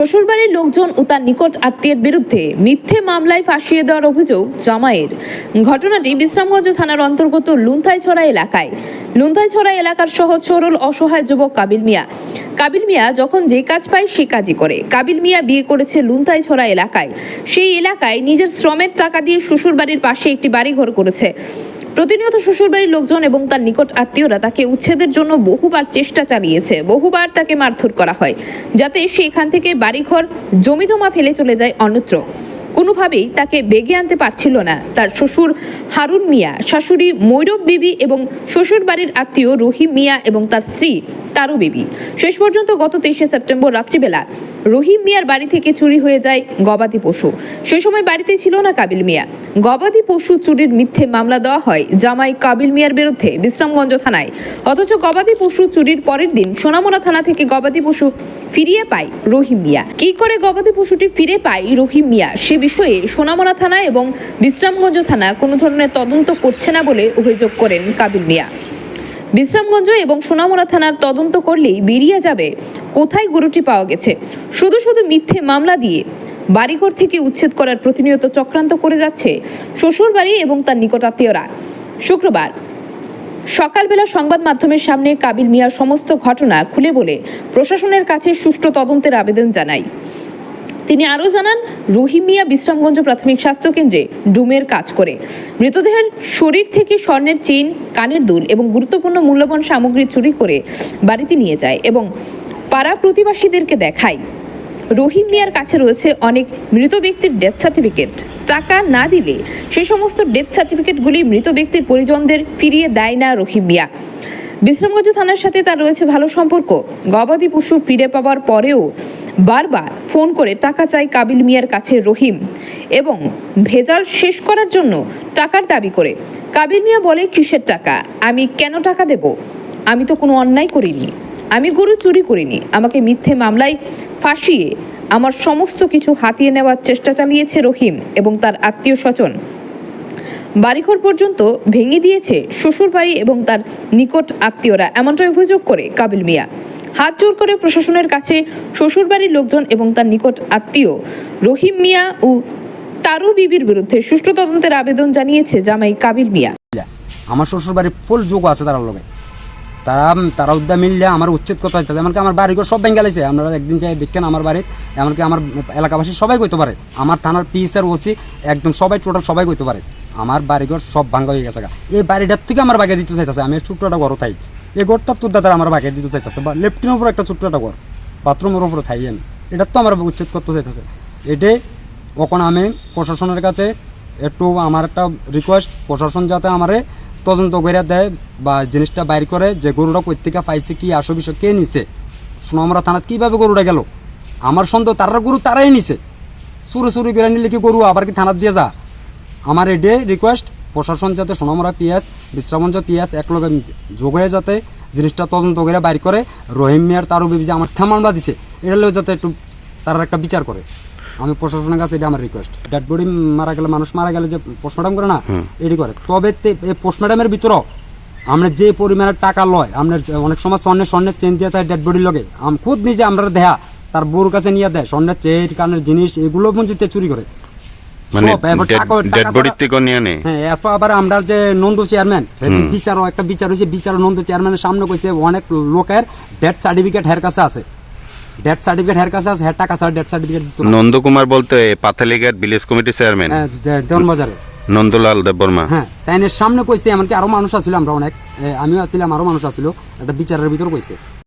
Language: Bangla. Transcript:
শ্বশুরবাড়ির লোকজন ও তার নিকট আত্মীয়ের বিরুদ্ধে মিথ্যে মামলায় ফাঁসিয়ে দেওয়ার অভিযোগ জামাইয়ের। ঘটনাটি বিশ্রামগঞ্জ থানার অন্তর্গত লুন্থাইছড়া এলাকায়। লুন্থাইছড়া এলাকার সহজ সরল অসহায় যুবক কাবিল মিয়া। কাবিল মিয়া যখন যে কাজ পায় সে কাজই করে। কাবিল মিয়া বিয়ে করেছে লুন্থাইছড়া এলাকায়। সেই এলাকায় নিজের শ্রমের টাকা দিয়ে শ্বশুরবাড়ির পাশে একটি বাড়িঘর করেছে। প্রতিনিয়ত শ্বশুরবাড়ির লোকজন এবং তার নিকট আত্মীয়রা তাকে উচ্ছেদের জন্য বহুবার চেষ্টা চালিয়েছে। বহুবার তাকে মারধর করা হয়, যাতে সে এখান থেকে বাড়িঘর জমি জমা ফেলে চলে যায় অন্যত্র। কোনোভাবেই তাকে বেগে আনতে পারছিল না। তার শ্বশুর হারুন মিয়া, শাশুড়ি মৈরব বিবি এবং শ্বশুরবাড়ির আত্মীয় রহিম মিয়া এবং তার স্ত্রী তারু বেবি। শেষ পর্যন্ত গত তেইশে সেপ্টেম্বর রাত্রিবেলা রহিম মিয়ার বাড়ি থেকে চুরি হয়ে যায় গবাদি পশু। সে সময় বাড়িতে ছিল না কাবিল মিয়া। গবাদি পশু চুরির মিথ্যে মামলা দেওয়া হয় জামাই কাবিল মিয়ার বিরুদ্ধে বিশ্রামগঞ্জ থানায়। অথচ গবাদি পশু চুরির পরের দিন সোনামোনা থানা থেকে গবাদি পশু ফিরিয়ে পায় রহিম মিয়া। কি করে গবাদি পশুটি ফিরে পায় রহিম মিয়া সে বিষয়ে সোনামোনা থানা এবং বিশ্রামগঞ্জ থানা কোনো ধরনের তদন্ত করছে না বলে অভিযোগ করেন কাবিল মিয়া। বিশ্রামগঞ্জ এবং সোনামুড়া থানার তদন্ত করলেই বেরিয়ে যাবে। কোথায় গরুটি পাওয়া গেছে? শুধু শুধু মিথ্যে মামলা দিয়ে বাড়িঘর থেকে উচ্ছেদ করার প্রতিনিয়ত চক্রান্ত করে যাচ্ছে শ্বশুরবাড়ি এবং তার নিকটাত্মীয়রা। শুক্রবার সকালবেলা সংবাদ মাধ্যমের সামনে কাবিল মিয়ার সমস্ত ঘটনা খুলে বলে প্রশাসনের কাছে সুষ্ঠু তদন্তের আবেদন জানায় তিনি আরও জানান রহিম মিয়া বিশ্রামগঞ্জ প্রাথমিক স্বাস্থ্য কেন্দ্রে ডুমের কাজ করে। মৃতদেহের শরীর থেকে স্বর্ণের চেইন, কানের দুল এবং গুরুত্বপূর্ণ মূল্যবান সামগ্রী চুরি করে বাড়িতে নিয়ে যায় এবং পাড়া প্রতিবাসীদেরকে দেখায়। রহিম মিয়ার কাছে রয়েছে অনেক মৃত ব্যক্তির ডেথ সার্টিফিকেট। টাকা না দিলে সে সমস্ত ডেথ সার্টিফিকেটগুলি মৃত ব্যক্তির পরিজনদের ফিরিয়ে দেয় না রহিম বিশ্রামগঞ্জ থানার সাথে তার রয়েছে ভালো সম্পর্ক। গবাদি পশু ফিরে পাওয়ার পরেও বারবার ফোন করে টাকা চাই কাবিল মিয়ার কাছে রহিম এবং ভেজাল শেষ করার জন্য টাকার দাবি করে। কাবিল মিয়া বলে, কিসের টাকা? আমি কেন টাকা দেব? আমি তো কোনো অন্যায় করিনি। আমি গরু চুরি করিনি। আমাকে মিথ্যে মামলায় ফাঁসিয়ে আমার সমস্ত কিছু হাতিয়ে নেওয়ার চেষ্টা চালিয়েছে রহিম এবং তার আত্মীয় স্বজন। বাড়িঘর পর্যন্ত ভেঙে দিয়েছে শ্বশুরবাড়ি এবং তার নিকট আত্মীয়রা। এমনটাই অভিযোগ করে কাবিল মিয়া। হাত জোর করে প্রশাসনের কাছে শ্বশুরবাড়ির লোকজন এবং তার নিকট আত্মীয়। রহিম মিয়া ও তারু বিবির বিরুদ্ধে সুষ্ঠু তদন্তের আবেদন জানিয়েছে জামাই কাবিল মিয়া। আমার শ্বশুরবাড়ির ফুল যোগ আছে তার লগে। তারা তারা উদ্যা মিললে আমার উচ্ছেদ কথা হইতে। এমনকি আমার বাড়িঘর সব বেঙ্গালাইছে আপনারা একদিন যাই দেখেন আমার বাড়িতে এমনকি আমার এলাকাবাসী সবাই কইতে পারে। আমার থানার পিস আর ওসি একদম সবাই, টোটাল সবাই কইতে পারে। আমার বাড়িঘর সব ভাঙ্গা হয়ে গেছে। এই বাড়িটার থেকে আমার বাগে দিতে চাইতেছে। আমি ছোট্ট একটা ঘর থাই এই ঘরটার তোর দাদা আমার বাগে দিতে চাইতেছে। বা লেফটিনের উপর একটা ছোট্ট একটা ঘর বাথরুমের উপরে থাই আমি এটার তো আমার উচ্ছেদ করতে চাইতেছে। এটাই ওখন আমি প্রশাসনের কাছে একটু আমার একটা রিকোয়েস্ট প্রশাসন যাতে আমারে তদন্ত করে দেয় বা জিনিসটা বাইর করে যে গরুটা কোথেকে পাইছে কি, আসো বিষয় কে নিছে। সোনামরা থানাত কীভাবে গরুটা গেল? আমার সন্দেহ তারা গরু তারাই নিছে। চুরি চুরি করে নিলে কি গরু আবার কি থানাত দিয়ে যা? আমার এডে রিকোয়েস্ট প্রশাসন যাতে সোনামরা পিএস বিশ্রামঞ্জ পিএস এক লগে যোগ হয়ে যাতে জিনিসটা তদন্ত করে বাইর করে রহিম মিয়ার তারও বিবি যে আমার থামানবা দিছে এটা হলেও যাতে একটু তারা একটা বিচার করে। আমি প্রশাসনের কাছে এটা আমার রিকোয়েস্ট ডেড বডি মারা গেলে মানুষ মারা গেলে যে পোস্টমর্টম করে না এটি করে। তবে এই পোস্টমর্টমের ভিতরেও আমরা যে পরিমাণের টাকা লয় আমরা অনেক সময় স্বর্ণের স্বর্ণের চেন দিয়ে থাকে ডেড বডির লগে আম খুদ নিজে আমরা দেহা তার বউর কাছে নিয়ে দেয় স্বর্ণের চেন কানের জিনিস এগুলো মঞ্জিতে চুরি করে। মানে ডেড থেকে নিয়ে নে। হ্যাঁ এরপর আবার আমরা যে নন্দু চেয়ারম্যান বিচারও একটা বিচার হয়েছে বিচার নন্দু চেয়ারম্যানের সামনে কইছে অনেক লোকের ডেথ সার্টিফিকেট হের কাছে আছে। ডেথ সার্টিফিকেট হের কাছে আছে হের টাকা ছাড়া ডেথ সার্টিফিকেট দিত না। নন্দকুমার বলতে পাথালিঘাট ভিলেজ কমিটি চেয়ারম্যান দেওয়ানবাজারে নন্দলাল দেববর্মা। হ্যাঁ সামনে কইছে এমনকি আরও মানুষ আছিল আমরা অনেক আমিও আসছিলাম আরও মানুষ আছিল একটা বিচারের ভিতর কইছে।